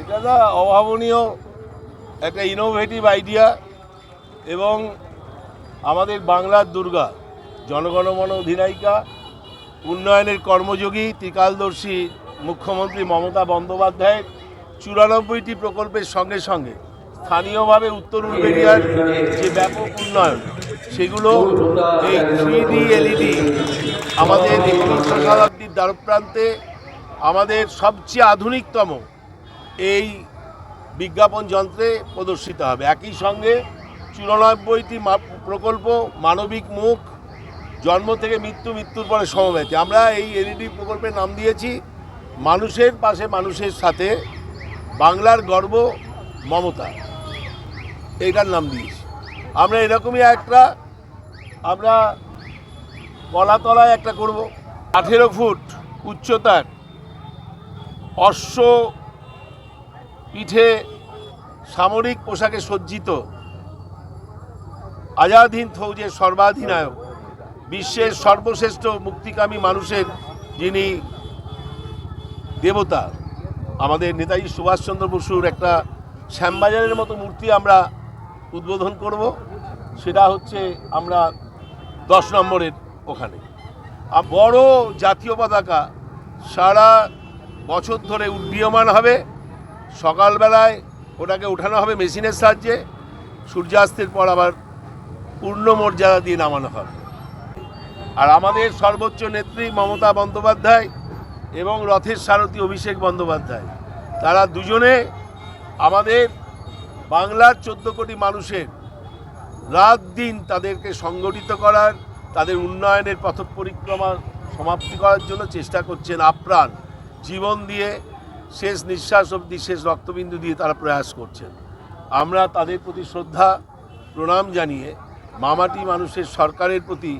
এটা না অভাবনীয়, একটা ইনোভেটিভ আইডিয়া এবং আমাদের বাংলার দুর্গা, জনগণমন অধিনায়িকা, উন্নয়নের কর্মযোগী, ত্রিকালদর্শী মুখ্যমন্ত্রী মমতা বন্দ্যোপাধ্যায়ের চুরানব্বইটি প্রকল্পের সঙ্গে সঙ্গে স্থানীয়ভাবে উত্তর উলবেরিয়ার যে ব্যাপক উন্নয়ন, সেগুলো এই থ্রিডি এলইডি আমাদের একবিংশ শতাব্দীর দ্বারপ্রান্তে আমাদের সবচেয়ে আধুনিকতম এই বিজ্ঞাপন যন্ত্রে প্রদর্শিত হবে। একই সঙ্গে চুরানব্বইটি প্রকল্প, মানবিক মুখ, জন্ম থেকে মৃত্যু, মৃত্যুর পরে সমবেত। আমরা এই এলইডি প্রকল্পের নাম দিয়েছি, মানুষের পাশে মানুষের সাথে বাংলার গর্ব, মমতা। এইটার নাম দিয়েছি। আমরা এরকমই একটা, আমরা কলাতলায় একটা করব। আঠেরো ফুট উচ্চতার অশ্ব পিঠে সামরিক পোশাকে সজ্জিত আজাদ হিন্দ ফৌজের সর্বাধিনায়ক, বিশ্বের সর্বশ্রেষ্ঠ মুক্তিকামী মানুষের যিনি দেবতা, আমাদের নেতাজি সুভাষচন্দ্র বসুর একটা শ্যামবাজারের মতো মূর্তি আমরা উদ্বোধন করব। সেটা হচ্ছে আমরা দশ নম্বরের ওখানে। আর বড় জাতীয় পতাকা সারা বছর ধরে উড্ডীয়মান হবে। সকালবেলায় ওটাকে ওঠানো হবে মেশিনের সাহায্যে। সূর্যাস্তের পর আবার পূর্ণ মর্যাদা দিয়ে নামানো হবে। আর আমাদের সর্বোচ্চ নেত্রী মমতা বন্দ্যোপাধ্যায় এবং রথের সারথী অভিষেক বন্দ্যোপাধ্যায়, তারা দুজনে আমাদের বাংলার চোদ্দ কোটি মানুষের রাত দিন তাদেরকে সংগঠিত করার, তাদের উন্নয়নের পথ পরিক্রমা সমাপ্তি করার জন্য চেষ্টা করছেন আপ্রাণ। জীবন দিয়ে শেষ নিঃশ্বাস অবধি, শেষ রক্তবিন্দু দিয়ে তারা প্রয়াস করছেন। আমরা তাদের প্রতি শ্রদ্ধা, প্রণাম জানিয়ে, মামাটি মানুষের সরকারের প্রতি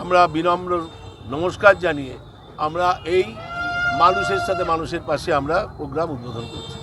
আমরা বিনম্র নমস্কার জানিয়ে, আমরা এই মানুষের সাথে মানুষের পাশে আমরা প্রোগ্রাম উদ্বোধন করছি।